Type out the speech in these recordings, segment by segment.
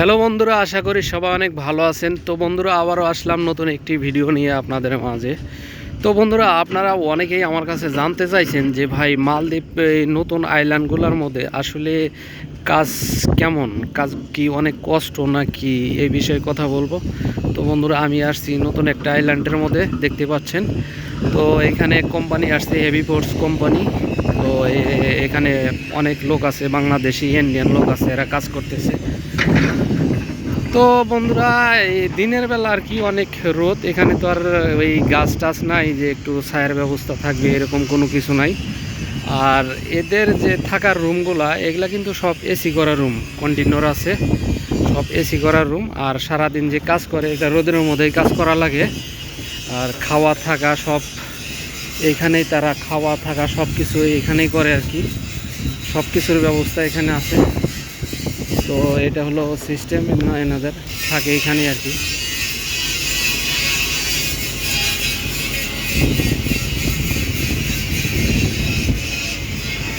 Hello বন্ধুরা, আশা করি সবাই অনেক ভালো আছেন। তো বন্ধুরা, আবারও আসলাম নতুন একটি ভিডিও নিয়ে আপনাদের মাঝে। তো বন্ধুরা, আপনারা অনেকেই আমার কাছে জানতে চাইছেন যে, ভাই, মালদ্বীপ নতুন আইল্যান্ডগুলোর মধ্যে আসলে কাজ কেমন? কাজ কি অনেক কষ্ট না কি এই বিষয়ে কথা বলব? তো বন্ধুরা, আমি আসছি নতুন একটা আইল্যান্ডের মধ্যে, দেখতে পাচ্ছেন। তো এখানে কোম্পানি আসছে, হেভি ফোর্স কোম্পানি। তো এখানে অনেক লোক আছে, বাংলাদেশি, ইন্ডিয়ান লোক আছে, এরা কাজ করতেছে। তো বন্ধুরা দিনের বেলা আর কি অনেক রোদ। এখানে তো আর ওই গাছ টাছ নাই যে একটু ছায়ের ব্যবস্থা থাকবে, এরকম কোনো কিছু নাই। আর এদের যে থাকার রুমগুলা, এগুলা কিন্তু সব এসি করা রুম কন্টিনিউর আছে, সব এসি করা রুম। আর সারাদিন যে কাজ করে, এটা রোদের মধ্যেই কাজ করা লাগে। আর খাওয়া থাকা সব এইখানেই তারা খাওয়া থাকা সব কিছু এখানেই করে আর কি। সব কিছুর ব্যবস্থা এখানে আছে। তো এটা হলো সিস্টেম এনাদের থাকে এখানে আর কি।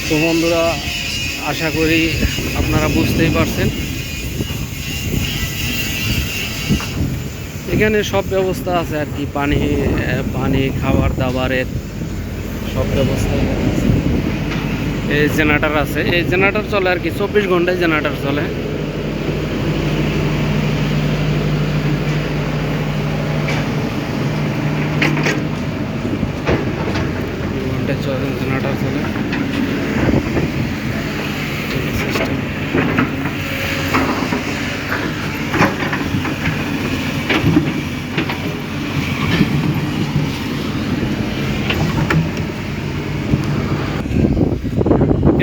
তো বন্ধুরা, আশা করি আপনারা বুঝতেই পারছেন। এখানে সব ব্যবস্থা আছে আর কি, পানি পানি খাবার দাবারের সব ব্যবস্থা আছে। এই জেনারেটার আছে। এই জেনারেটার চলে আর কি, চব্বিশ ঘন্টায় জেনারেটার চলে। ঘন্টায় জেনারেটার চলে।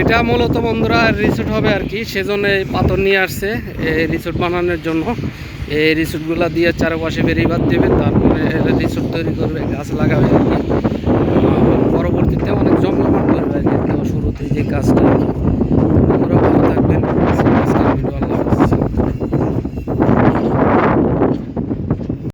এটা মূলত বন্ধুরা রিসোর্ট হবে আর কি, সেজন্য পাথর নিয়ে আসছে এই রিসোর্ট বানানোর জন্য। এই রিসোর্টগুলো দিয়ে চারপাশে বেরিবাদ দেবে, তারপরে রিসোর্ট তৈরি করবে, গাছ লাগাবে আর কি। পরবর্তীতে অনেক জমজমাট করবে আর কি শুরুতে যে গাছটা